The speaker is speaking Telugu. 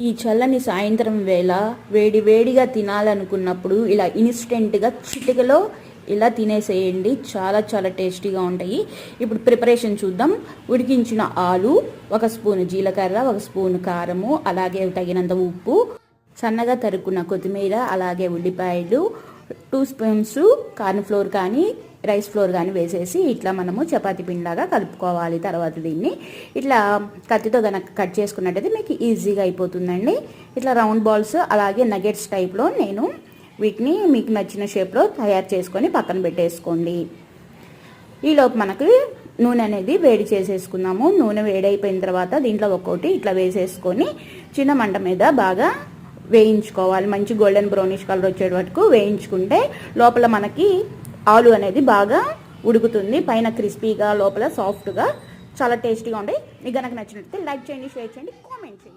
ఈ చల్లని సాయంత్రం వేళ వేడి వేడిగా తినాలనుకున్నప్పుడు ఇలా ఇన్స్టెంట్గా చిటికలో ఇలా తినేసేయండి. చాలా చాలా టేస్టీగా ఉంటాయి. ఇప్పుడు ప్రిపరేషన్ చూద్దాం. ఉడికించిన ఆలు ఒక స్పూన్ జీలకర్ర ఒక స్పూన్ కారము అలాగే తగినంత ఉప్పు సన్నగా తరుక్కున్న కొత్తిమీర అలాగే ఉల్లిపాయలు టూ స్పూన్స్ కార్న్ ఫ్లోర్ కానీ రైస్ ఫ్లోర్ కానీ వేసేసి ఇట్లా మనము చపాతి పిండిలాగా కలుపుకోవాలి తర్వాత దీన్ని. ఇట్లా కత్తితో కనుక కట్ చేసుకున్నట్టయితే మీకు ఈజీగా అయిపోతుందండి. ఇట్లా రౌండ్ బాల్స్ అలాగే నగెట్స్ టైప్లో నేను వీటిని మీకు నచ్చిన షేప్లో తయారు చేసుకొని పక్కన పెట్టేసుకోండి. ఈలోపు మనకి నూనె అనేది వేడి చేసేసుకున్నాము నూనె వేడైపోయిన తర్వాత దీంట్లో ఒక్కోటి ఇట్లా వేసేసుకొని చిన్న మంట మీద బాగా వేయించుకోవాలి. మంచి గోల్డెన్ బ్రౌనిష్ కలర్ వచ్చే వరకు వేయించుకుంటే లోపల మనకి ఆలు అనేది బాగా ఉడుకుతుంది. పైన క్రిస్పీగా లోపల సాఫ్ట్గా చాలా టేస్టీగా ఉంటాయి. మీకు కనుక నచ్చినట్లయితే లైక్ చేయండి షేర్ చేయండి కామెంట్ చేయండి.